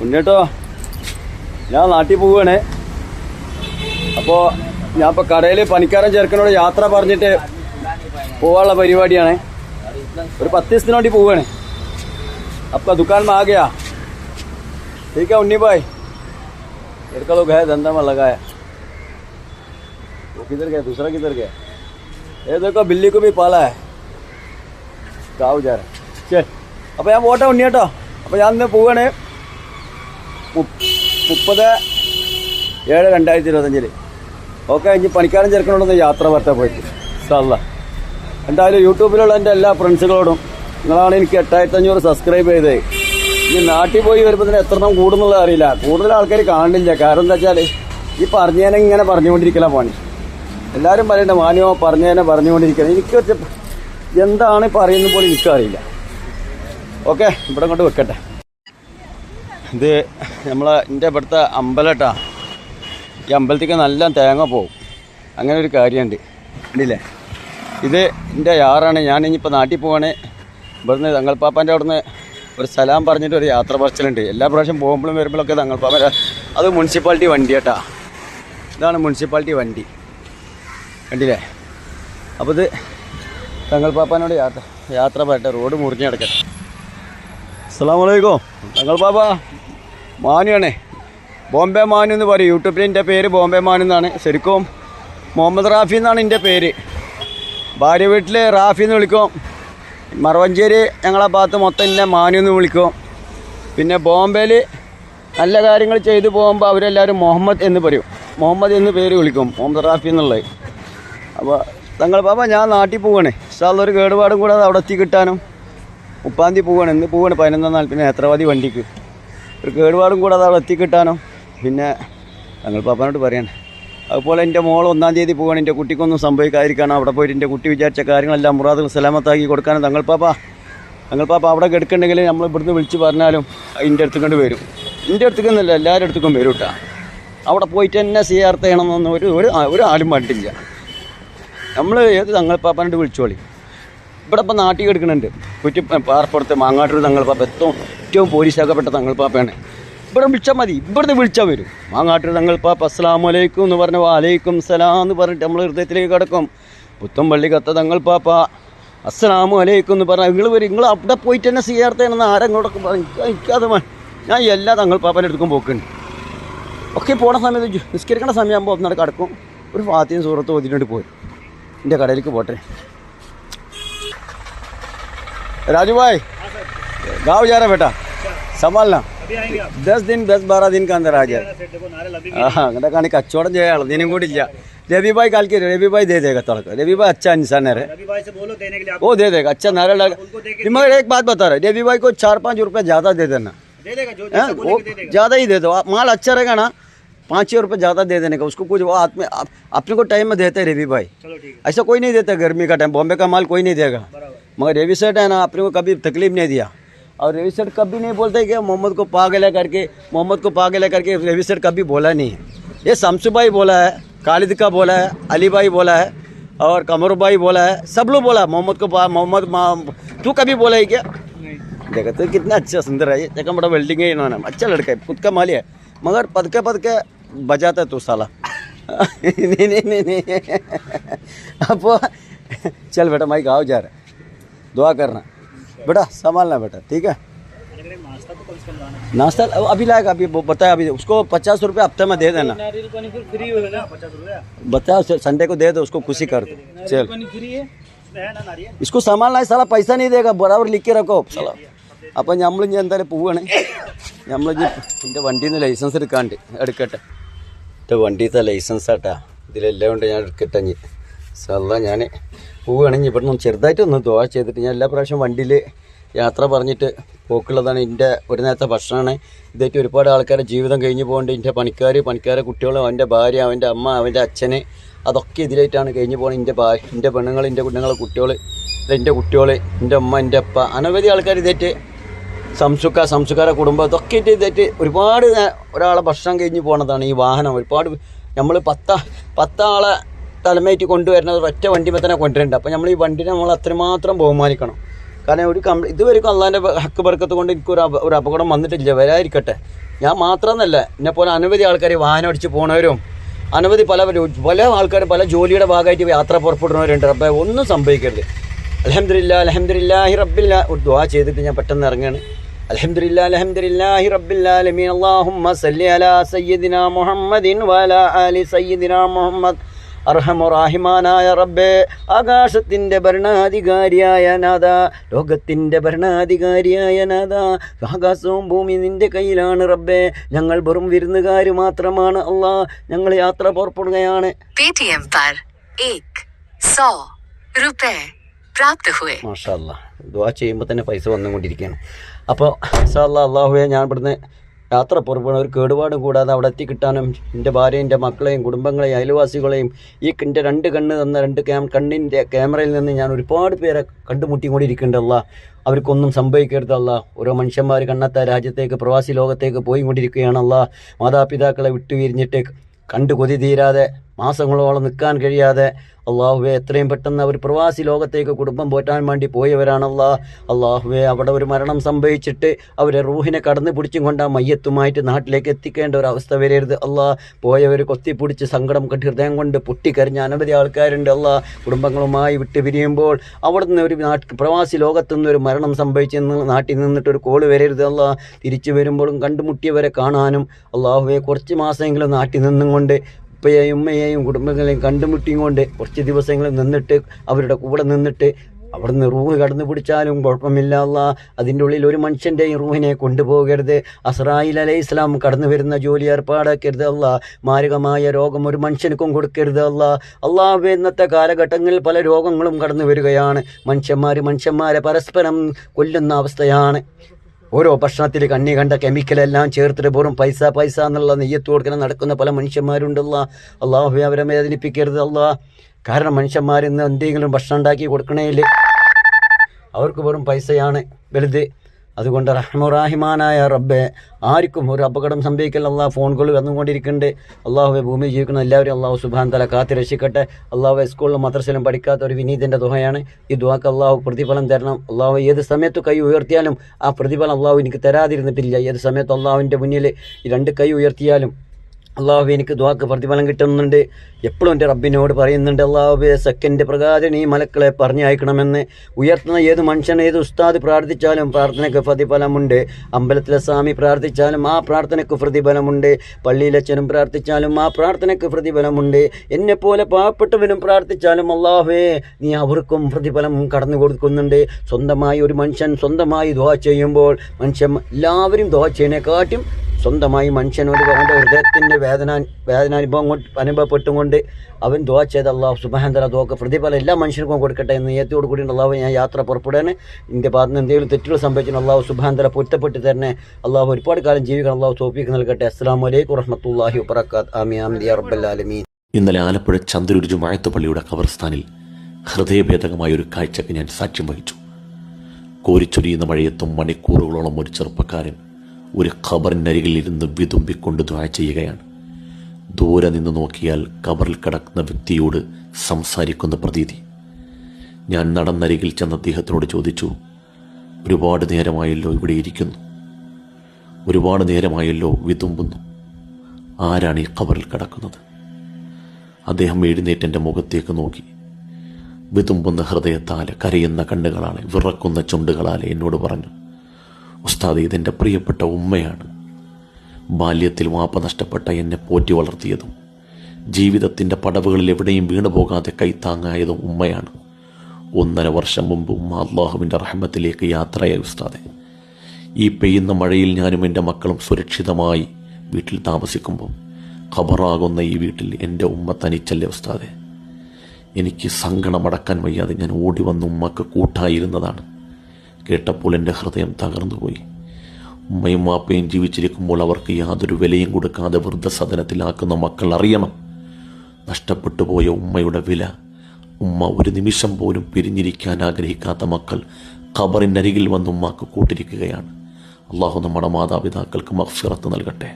ഉണ്ണേട്ടോ ഞാൻ നാട്ടിൽ പോവുകയാണ് അപ്പോൾ ഞാൻ ഇപ്പോൾ കടയിൽ പണിക്കാരൻ ചെറുക്കനോട് യാത്ര പറഞ്ഞിട്ട് പോവാനുള്ള പരിപാടിയാണ് ഒരു പത്ത് ദിവസത്തിന് വേണ്ടി പോവുകയാണ് आपका दुकान में आ गया ठीक है उन्नी भाई लड़का लोग है धंधा में लगा है वो किधर गया दूसरा किधर गया ये देखो बिल्ली को भी पाला है കാവ് ചാര ശരി അപ്പോൾ ഞാൻ പോട്ടെ ഉണ്ണി കേട്ടോ അപ്പോൾ ഞാൻ ഇന്ന് പോവുകയാണ് മുപ്പ- മുപ്പത് ഏഴ് രണ്ടായിരത്തി ഇരുപത്തഞ്ചിൽ ഓക്കെ ഇനി പണിക്കാരൻ ചെറുക്കനോടൊന്ന് യാത്ര വരട്ടെ പോയിട്ട്. സാല്ല എന്തായാലും യൂട്യൂബിലുള്ള എന്റെ എല്ലാ ഫ്രണ്ട്സുകളോടും നിങ്ങളാണ് എനിക്ക് എട്ടായിരത്തി അഞ്ഞൂറ് സബ്സ്ക്രൈബ് ചെയ്തത് ഇനി നാട്ടിൽ പോയി വരുമ്പോൾ തന്നെ എത്ര കൂടുന്നുള്ളത് അറിയില്ല. കൂടുതൽ ആൾക്കാർ കാണില്ല കാരണം എന്താ വെച്ചാൽ ഈ പറഞ്ഞേനെ ഇങ്ങനെ പറഞ്ഞുകൊണ്ടിരിക്കല പണി. എല്ലാവരും പറയണ്ട മാന്യോ പറഞ്ഞേനെ പറഞ്ഞുകൊണ്ടിരിക്കണം. എനിക്ക് എന്താണ് പറയുന്നത് പോലും എനിക്കറിയില്ല. ഓക്കെ ഇവിടെ കൊണ്ട് വെക്കട്ടെ. ഇത് നമ്മളെ എന്റെ ഇവിടുത്തെ അമ്പലട്ടാ. ഈ അമ്പലത്തേക്ക് നല്ല തേങ്ങ പോവും. അങ്ങനെ ഒരു കാര്യമുണ്ട് കണ്ടില്ലേ? ഇത് എന്റെ യാറാണ്. ഞാൻ ഇനിയിപ്പോൾ നാട്ടിൽ പോവാണ്. ഇവിടുന്ന് തങ്ങൾപ്പാപ്പാന്റെ അവിടുന്ന് ഒരു സ്ഥലം പറഞ്ഞിട്ട് ഒരു യാത്ര പറച്ചിലുണ്ട്. എല്ലാ പ്രാവശ്യം പോകുമ്പോഴും വരുമ്പോഴൊക്കെ തങ്ങൾപ്പാപ്പ അത് മുനിസിപ്പാലിറ്റി വണ്ടി കേട്ടാ ഇതാണ് മുനിസിപ്പാലിറ്റി വണ്ടി. കണ്ടില്ലേ? അപ്പോൾ ഇത് തങ്ങൾപ്പാപ്പാനോട് യാത്ര യാത്ര പറയട്ടെ റോഡ് മുറിഞ്ഞ് കിടക്കട്ടെ അസ്സാം വലൈക്കും തങ്ങൾ പാപ്പ മാനുവാണേ ബോംബെ മാനു എന്ന് പറയും. യൂട്യൂബിൽ എന്റെ പേര് ബോംബെ മാനു എന്നാണ്. ശരിക്കും മുഹമ്മദ് റാഫി എന്നാണ് എന്റെ പേര്. ഭാര്യ വീട്ടിൽ റാഫി എന്ന് വിളിക്കും. മറവഞ്ചേരി ഞങ്ങളെ ഭാഗത്ത് മൊത്തം എന്നെ മാനു എന്ന് വിളിക്കും. പിന്നെ ബോംബെയിൽ നല്ല കാര്യങ്ങൾ ചെയ്തു പോകുമ്പോൾ അവരെല്ലാവരും മുഹമ്മദ് എന്ന് പറയും. മുഹമ്മദ് എന്ന് പേര് വിളിക്കും. മുഹമ്മദ് റാഫി എന്നുള്ളത്. അപ്പോൾ തങ്ങൾ പാപ്പ ഞാൻ നാട്ടിൽ പോവാണ്. ഇഷ്ടമുള്ള ഒരു കേടുപാടും കൂടാതെ അവിടെ എത്തി കിട്ടാനും മുപ്പാം തീയതി പോവാണ്. ഇന്ന് പോവാണ് പതിനൊന്നാം പിന്നെ നേത്രവാദി വണ്ടിക്ക്. ഒരു കേടുപാടും കൂടെ അവിടെ എത്തിക്കിട്ടാനും? പിന്നെ ഞങ്ങൾ പാപ്പാനോട് പറയാണ് അതുപോലെ എന്റെ മോൾ ഒന്നാം തീയതി പോവാണ് എന്റെ കുട്ടിക്കൊന്നും സംഭവിക്കാതിരിക്കാനോ അവിടെ പോയിട്ട് എന്റെ കുട്ടി വിചാരിച്ച കാര്യങ്ങളെല്ലാം മുറാദ് സലാമത്താക്കി കൊടുക്കാനും തങ്ങൾ പാപ്പ. തങ്ങൾ പാപ്പ അവിടെ കിടക്കണമെങ്കിൽ നമ്മൾ ഇവിടുന്ന് വിളിച്ച് പറഞ്ഞാലും എന്റെ അടുത്ത് കൊണ്ട് വരും. എന്റെ അടുത്തേക്ക് എല്ലാവരുടെ അടുത്തേക്കും വരും കേട്ടോ. അവിടെ പോയിട്ട് തന്നെ സിയാർത്ത് ചെയ്യണമെന്നൊന്നും ഒരു ഒരു ഒരു ആരും പണ്ടില്ല നമ്മൾ ഏത് തങ്ങൾ പാപ്പാനോട് വിളിച്ചോളി? ഇവിടെ ഇപ്പം നാട്ടിൽ എടുക്കുന്നുണ്ട് കുറ്റി പാർപ്പുറത്ത് മാങ്ങാട്ടൂർ തങ്ങൾപ്പാപ്പ ഏറ്റവും ഏറ്റവും പോലീസാക്കപ്പെട്ട തങ്ങൾപ്പാപ്പയാണ് ഇവിടെ വിളിച്ചാൽ മതി. ഇവിടുന്ന് വിളിച്ചാൽ വരും. മാങ്ങാട്ടൂർ തങ്ങൾപ്പാപ്പ അസ്സലാമു അലൈക്കും എന്ന് പറഞ്ഞ വാലേക്കും സലാം എന്ന് പറഞ്ഞിട്ട് നമ്മൾ ഹൃദയത്തിലേക്ക് കിടക്കും. പുത്തമ്പള്ളി കത്ത തങ്ങൾപ്പാപ്പ അസ്സലാമു അലൈക്കും എന്ന് പറഞ്ഞാൽ നിങ്ങൾ വരും നിങ്ങൾ അവിടെ പോയിട്ട് തന്നെ സിയാർത്തേനെന്ന് ആരെങ്ങോട്ടൊക്കെ പറഞ്ഞു? എനിക്കത് ഞാൻ എല്ലാ തങ്ങൾ പാപ്പന്റെ അടുത്തും പോക്കുണ്ട്. ഒക്കെ പോണ സമയത്ത് നിസ്കരിക്കണ സമയമാകുമ്പോൾ ഒന്നട കിടക്കും ഒരു ഫാത്തിയും സൂറത്ത് ഓതിട്ട് പോരും. എന്റെ കടയിലേക്ക് പോട്ടെ. राजू भाई गाँव जा रहा बेटा? संभालना दस दिन दस बारह दिन का अंदर आ जाए हाँ का छोड़ जो दिन गुड़ जा रेबी भाई कल के रेबी भाई दे देगा तड़क। रेबी भाई अच्छा इंसान है वो दे देगा अच्छा नारा लगा। मगर एक बात बता रहे रेबी भाई को चार पाँच रुपये ज़्यादा दे देना। ज़्यादा हाँ, ही दे दो। आप माल अच्छा रहेगा ना पाँच छः रुपये ज़्यादा दे देने का उसको कुछ वो हाथ में अपने को टाइम में देते रेबी भाई। ऐसा कोई नहीं देता गर्मी का टाइम बॉम्बे का माल कोई नहीं देगा। मगर रवि सेठ है ना अपने को कभी तकलीफ़ नहीं दिया। और रवि सेठ कभी नहीं बोलते कि मोहम्मद को पागल है करके मोहम्मद को पागल है करके रवि सेठ कभी बोला नहीं है। ये शमसू भाई बोला है खालिद का बोला है अली भाई बोला है और कमर भाई बोला है सब लोग बोला मोहम्मद को मोहम्मद तू कभी बोला है क्या? नहीं। देखा तो कितना अच्छा सुंदर है ये देखा बड़ा वेल्डिंग है इन्होंने अच्छा लड़का है खुद का माली है मगर पद पदके पदके बजाता है तू साला। नहीं नहीं नहीं नहीं। अब चल बेटा मैं गाँव जा रहा है। दुआ करना बेटा संभालना बेटा ठीक है अरे नाश्ता तो कम से कम लाना नाश्ता अभी लाएगा अभी वो बताया अभी उसको पचास रुपये हफ्ते में दे देना नारियल पानी फिर फ्री होगा ना पचास रुपया बताओ संडे को दे दो उसको खुशी कर दो चल पानी फ्री है उसमें है ना नारियल इसको संभालना है साला पैसा नहीं देगा बराबर लिख के रखो साला അപ്പം നമ്മൾ ഇനി എന്തായാലും പോവാണ് നമ്മൾ എൻ്റെ വണ്ടിയിൽ നിന്ന് ലൈസൻസ് എടുക്കാണ്ട് എടുക്കട്ടെ എൻ്റെ വണ്ടിയിലത്തെ ലൈസൻസ് ആട്ടാ ഇതിലെല്ലാം കൊണ്ട് ഞാൻ എടുക്കട്ടെ ഇനി സല്ല ഞാൻ പോവുകയാണെങ്കിൽ ഇവിടെ നിന്ന് ചെറുതായിട്ടൊന്ന് ദോശ ചെയ്തിട്ട് ഞാൻ എല്ലാ പ്രാവശ്യം വണ്ടിയിൽ യാത്ര പറഞ്ഞിട്ട് പോക്കുള്ളതാണ് എന്റെ ഒരു നേരത്തെ ഭക്ഷണമാണ്. ഇതായിട്ട് ഒരുപാട് ആൾക്കാരുടെ ജീവിതം കഴിഞ്ഞ് പോകേണ്ടത് എന്റെ പണിക്കാർ പണിക്കാരെ കുട്ടികൾ അവന്റെ ഭാര്യ അവന്റെ അമ്മ അവന്റെ അച്ഛന് അതൊക്കെ ഇതിലായിട്ടാണ് കഴിഞ്ഞ് പോകുന്നത് എന്റെ ഭാര്യ എന്റെ പെണ്ണുങ്ങൾ എന്റെ കുഞ്ഞുങ്ങളെ കുട്ടികൾ എന്റെ കുട്ടികൾ എന്റെ അമ്മ എന്റെ അപ്പ അനവധി ആൾക്കാർ ഇതായിട്ട് സംസുക്ക സംസുക്കാരെ കുടുംബം ഇതൊക്കെ ഇതായിട്ട് ഒരുപാട് ഒരാളെ ഭക്ഷണം കഴിഞ്ഞ് പോണതാണ് ഈ വാഹനം. ഒരുപാട് നമ്മൾ പത്ത പത്താളെ തലമേറ്റി കൊണ്ടുവരുന്നത് ഒറ്റ വണ്ടി തന്നെ കൊണ്ടുവരുന്നുണ്ട് അപ്പോൾ നമ്മൾ ഈ വണ്ടിനെ നമ്മൾ അത്രമാത്രം ബഹുമാനിക്കണം. കാരണം ഒരു കമ്പ ഇതുവരെക്കും അള്ളാന്റെ ഹക്ക് ബർക്കത്ത് കൊണ്ട് എനിക്കൊരു ഒരു അപകടം വന്നിട്ടില്ല. വരാതിരിക്കട്ടെ. ഞാൻ മാത്രമെന്നല്ല എന്നെ പോലെ അനവധി ആൾക്കാർ വാഹനം അടിച്ച് പോണവരും അനവധി പല പല ആൾക്കാരും പല ജോലിയുടെ ഭാഗമായിട്ട് യാത്ര പുറപ്പെടുന്നവരുണ്ട്. അപ്പോൾ ഒന്നും സംഭവിക്കരുത്. അലഹമില്ല അലഹമില്ലാഹി റബ്ബില്ല ഒരു ദ്വാ ചെയ്തിട്ട് ഞാൻ പെട്ടെന്ന് ഇറങ്ങുകയാണ് അലഹമില്ല അലഹമില്ലാഹി റബ്ബില്ലാലമീൻ അള്ളാഹുമ്മ സല്ലി അലാ സയ്യദിന മുഹമ്മദിൻ വഅലാ അലി സയ്യദിന മുഹമ്മദ് അർഹമൊറാഹിമാനായ റബ്ബേ ആകാശത്തിന്റെ ഭരണാധികാരിയായ നാഥ ലോകത്തിന്റെ ഭരണാധികാരിയായ നാഥ ആകാശവും ഭൂമി നിന്റെ കയ്യിലാണ് റബ്ബേ. ഞങ്ങൾ വെറും വിരുന്നുകാർ മാത്രമാണ് അള്ളാ ഞങ്ങൾ യാത്ര പുറപ്പെടുകയാണ്. മാഷാ അല്ലാ. ദുവാ ചെയ്യുമ്പോൾ തന്നെ പൈസ വന്നുകൊണ്ടിരിക്കുകയാണ്. അപ്പോൾ സാ അല്ലാ അള്ളാഹുവെ ഞാൻ ഇവിടുന്ന് യാത്ര പുറപ്പെടുന്ന ഒരു കേടുപാടും കൂടാതെ അവിടെ എത്തിക്കിട്ടാനും എന്റെ ഭാര്യയും എന്റെ മക്കളെയും കുടുംബങ്ങളെയും അയൽവാസികളെയും ഈ എന്റെ രണ്ട് കണ്ണ് തന്ന രണ്ട് ക്യാം കണ്ണിന്റെ ക്യാമറയിൽ നിന്ന് ഞാൻ ഒരുപാട് പേരെ കണ്ടുമുട്ടിക്കൊണ്ടിരിക്കുന്നുണ്ടല്ല അവർക്കൊന്നും സംഭവിക്കരുതല്ല ഓരോ മനുഷ്യന്മാർ കണ്ണത്ത രാജ്യത്തേക്ക് പ്രവാസി ലോകത്തേക്ക് പോയിക്കൊണ്ടിരിക്കുകയാണല്ല മാതാപിതാക്കളെ വിട്ടുപിരിഞ്ഞിട്ട് കണ്ടു കൊതി തീരാതെ മാസങ്ങളോളം നിൽക്കാൻ കഴിയാതെ അള്ളാഹുവെ എത്രയും പെട്ടെന്ന് അവർ പ്രവാസി ലോകത്തേക്ക് കുടുംബം പോറ്റാൻ വേണ്ടി പോയവരാണല്ലാ അള്ളാഹുവെ അവിടെ ഒരു മരണം സംഭവിച്ചിട്ട് അവരെ റൂഹിനെ കടന്നു പിടിച്ചും കൊണ്ട് ആ മയ്യത്തുമായിട്ട് നാട്ടിലേക്ക് എത്തിക്കേണ്ട ഒരു അവസ്ഥ വരരുത് അല്ലാ പോയവർ കൊത്തിപ്പിടിച്ച് സങ്കടം ഹൃദയം കൊണ്ട് പൊട്ടിക്കരഞ്ഞ അനവധി ആൾക്കാരുണ്ട് അല്ലാ കുടുംബങ്ങളുമായി വിട്ട് പിരിയുമ്പോൾ അവിടെ നിന്ന് ഒരു നാട്ട് പ്രവാസി ലോകത്തുനിന്ന് ഒരു മരണം സംഭവിച്ചെന്ന് നാട്ടിൽ നിന്നിട്ട് ഒരു കോൾ വരരുത് അല്ലാ തിരിച്ചു വരുമ്പോഴും കണ്ടുമുട്ടിയവരെ കാണാനും അള്ളാഹുവെ കുറച്ച് മാസമെങ്കിലും നാട്ടിൽ നിന്നും കൊണ്ട് ഉപ്പയെയും ഉമ്മയെയും കുടുംബങ്ങളെയും കണ്ടുമുട്ടിയും കൊണ്ട് കുറച്ച് ദിവസങ്ങൾ നിന്നിട്ട് അവരുടെ കൂടെ നിന്നിട്ട് അവിടുന്ന് റൂഹ് കടന്നു പിടിച്ചാലും കുഴപ്പമില്ല അല്ല. അതിന്റെ ഉള്ളിൽ ഒരു മനുഷ്യന്റെയും റൂഹിനെ കൊണ്ടുപോകരുത്. അസ്രായിൽ അലൈഹി ഇസ്ലാം കടന്നു വരുന്ന ജോലി ഏർപ്പാടാക്കരുത് അല്ല. മാരകമായ രോഗം ഒരു മനുഷ്യനുക്കും കൊടുക്കരുത് അല്ല. അള്ളാഹു ഇന്നത്തെ കാലഘട്ടങ്ങളിൽ പല രോഗങ്ങളും കടന്നു വരികയാണ്. മനുഷ്യന്മാർ മനുഷ്യന്മാരെ പരസ്പരം കൊല്ലുന്ന അവസ്ഥയാണ്. ഓരോ ഭക്ഷണത്തിൽ കണ്ണി കണ്ട കെമിക്കലെല്ലാം ചേർത്തിട്ട് വെറും പൈസ പൈസ എന്നുള്ള നെയ്യത്ത് കൊടുക്കുന്ന നടക്കുന്ന പല മനുഷ്യന്മാരുണ്ടല്ല. അള്ളാഹു അവരെ വേദനിപ്പിക്കരുത് അല്ലാ. കാരണം മനുഷ്യന്മാർ ഇന്ന് എന്തെങ്കിലും ഭക്ഷണം ഉണ്ടാക്കി കൊടുക്കണേൽ അവർക്ക് വെറും പൈസയാണ് വലുത്. അതുകൊണ്ട് റഹ്മുറാഹിമാനായ റബ്ബെ ആർക്കും ഒരു അപകടം സംഭവിക്കൽ അള്ളാഹ് ഫോൺ ഫോണുകൾ വന്നുകൊണ്ടിരിക്കുന്നുണ്ട്. അള്ളാഹുവെ ഭൂമി ജീവിക്കുന്ന എല്ലാവരും അള്ളാഹു സുബാൻ തല കാത്തി രക്ഷിക്കട്ടെ. അള്ളാഹു സ്കൂളിലും മദ്രസയിലും പഠിക്കാത്ത ഒരു വിനീതിന്റെ ദുഹയാണ്. ഈ ദുവാക്ക് അള്ളാഹു പ്രതിഫലം തരണം. അള്ളാഹു ഏത് സമയത്ത് കൈ ഉയർത്തിയാലും ആ പ്രതിഫലം അള്ളാഹു എനിക്ക് തരാതിരുന്നിട്ടില്ല. ഏത് സമയത്ത് അള്ളാഹുവിന്റെ മുന്നിൽ രണ്ട് കൈ ഉയർത്തിയാലും അള്ളാഹു എനിക്ക് ദ്വാക്ക് പ്രതിഫലം കിട്ടുന്നുണ്ട്. എപ്പോഴും എന്റെ റബ്ബിനോട് പറയുന്നുണ്ട് അള്ളാഹുബെ സെക്കൻഡ് പ്രകാരം ഈ മലക്കളെ പറഞ്ഞയക്കണമെന്ന്. ഉയർത്തുന്ന ഏത് മനുഷ്യൻ ഏത് ഉസ്താദ് പ്രാർത്ഥിച്ചാലും പ്രാർത്ഥനയ്ക്ക് പ്രതിഫലമുണ്ട്. അമ്പലത്തിലെ സ്വാമി പ്രാർത്ഥിച്ചാലും ആ പ്രാർത്ഥനയ്ക്ക് പ്രതിഫലമുണ്ട്. പള്ളിയിലച്ഛനും പ്രാർത്ഥിച്ചാലും ആ പ്രാർത്ഥനയ്ക്ക് പ്രതിഫലമുണ്ട്. എന്നെപ്പോലെ പാവപ്പെട്ടവനും പ്രാർത്ഥിച്ചാലും അള്ളാഹുവേ നീ അവർക്കും പ്രതിഫലം കടന്നു കൊടുക്കുന്നുണ്ട്. സ്വന്തമായി ഒരു മനുഷ്യൻ സ്വന്തമായി ദ്വാ ചെയ്യുമ്പോൾ മനുഷ്യൻ എല്ലാവരും ദ്വാ ചെയ്യുന്നതിനെക്കാട്ടും സ്വന്തമായി മനുഷ്യനോട് അവന്റെ ഹൃദയത്തിന്റെ വേദന കൊണ്ട് അനുഭവപ്പെട്ടും കൊണ്ട് അവൻ ദുവാ ചെയ്ത അള്ളാഹു സുബാന്തര ദുവാക്ക് പ്രതിഫലം എല്ലാ മനുഷ്യർക്കും കൊടുക്കട്ടെ എന്ന് ഏത്തോട് കൂടി അള്ളാഹു ഞാൻ യാത്ര പുറപ്പെടാൻ എന്റെ ഭാഗത്ത് എന്തെങ്കിലും തെറ്റുകൾ സംഭവിച്ചു അള്ളാഹു സുബാന്തര പൊരുത്തപ്പെട്ട് തന്നെ അള്ളാഹു ഒരുപാട് കാലം ജീവിക്കണം. അള്ളാഹു തോപ്പിക്ക് നൽകട്ടെ. അസ്സാം വലൈക്കും വറഹമത്തല്ലാഹി വബർക്കാത്ത് ആമി ആമി റബ്ബല്ലാലമീൻ ഇന്നലെ ആലപ്പുഴ ചന്ദ്രൂർ ജുമായത്ത് പള്ളിയുടെ ഖബർസ്ഥാനിൽ ഹൃദയഭേദകമായ ഒരു കാഴ്ചക്ക് ഞാൻ സാക്ഷ്യം വഹിച്ചു. കോരിച്ചൊരിയുന്ന മഴയത്തും മണിക്കൂറുകളോളം ഒരു ചെറുപ്പക്കാരൻ ഒരു ഖബറിനരികിൽ ഇരുന്ന് വിതുമ്പിക്കൊണ്ട് ദ്വാ ചെയ്യുകയാണ്. ദൂരെ നിന്ന് നോക്കിയാൽ ഖബറിൽ കിടക്കുന്ന വ്യക്തിയോട് സംസാരിക്കുന്ന പ്രതീതി. ഞാൻ നടന്നരികിൽ ചെന്ന അദ്ദേഹത്തിനോട് ചോദിച്ചു ഒരുപാട് നേരമായല്ലോ ഇവിടെ ഇരിക്കുന്നു. ഒരുപാട് നേരമായല്ലോ വിതുമ്പുന്നു. ആരാണ് ഈ ഖബറിൽ കിടക്കുന്നത്? അദ്ദേഹം എഴുന്നേറ്റ് എന്റെ മുഖത്തേക്ക് നോക്കി. വിതുമ്പുന്ന ഹൃദയത്താലെ കരയുന്ന കണ്ണുകളാണ് വിറക്കുന്ന ചുണ്ടുകളാലെ എന്നോട് പറഞ്ഞു ഉസ്താദ് ഇതെന്റെ പ്രിയപ്പെട്ട ഉമ്മയാണ്. ബാല്യത്തിൽ വാപ്പ നഷ്ടപ്പെട്ട എന്നെ പോറ്റി വളർത്തിയതും ജീവിതത്തിന്റെ പടവുകളിൽ എവിടെയും വീണു പോകാതെ കൈത്താങ്ങായതും ഉമ്മയാണ്. ഒന്നര വർഷം മുമ്പ് ഉമ്മ അള്ളാഹുവിന്റെ റഹ്മത്തിലേക്ക് യാത്രയായി ഉസ്താദെ. ഈ പെയ്യുന്ന മഴയിൽ ഞാനും എന്റെ മക്കളും സുരക്ഷിതമായി വീട്ടിൽ താമസിക്കുമ്പോൾ ഖബറാകുന്ന ഈ വീട്ടിൽ എന്റെ ഉമ്മ തനിച്ചല്ലേ ഉസ്താദെ? എനിക്ക് സങ്കടമടക്കാൻ വയ്യാതെ ഞാൻ ഓടി വന്ന് ഉമ്മക്ക് കൂട്ടായിരുന്നതാണ്. കേട്ടപ്പോൾ എന്റെ ഹൃദയം തകർന്നുപോയി ഉമ്മയും വാപ്പയും ജീവിച്ചിരിക്കുമ്പോൾ അവർക്ക് യാതൊരു വിലയും കൊടുക്കാതെ വൃദ്ധസദനത്തിലാക്കുന്ന മക്കൾ അറിയണം. നഷ്ടപ്പെട്ടു പോയ ഉമ്മയുടെ വില ഉമ്മ ഒരു നിമിഷം പോലും പിരിഞ്ഞിരിക്കാൻ ആഗ്രഹിക്കാത്ത മക്കൾ ഖബറിനരികിൽ വന്ന് ഉമ്മാക്ക് കൂട്ടിരിക്കുകയാണ്. അള്ളാഹു നമ്മുടെ മാതാപിതാക്കൾക്ക് മഫ്സിറത്ത് നൽകട്ടെ.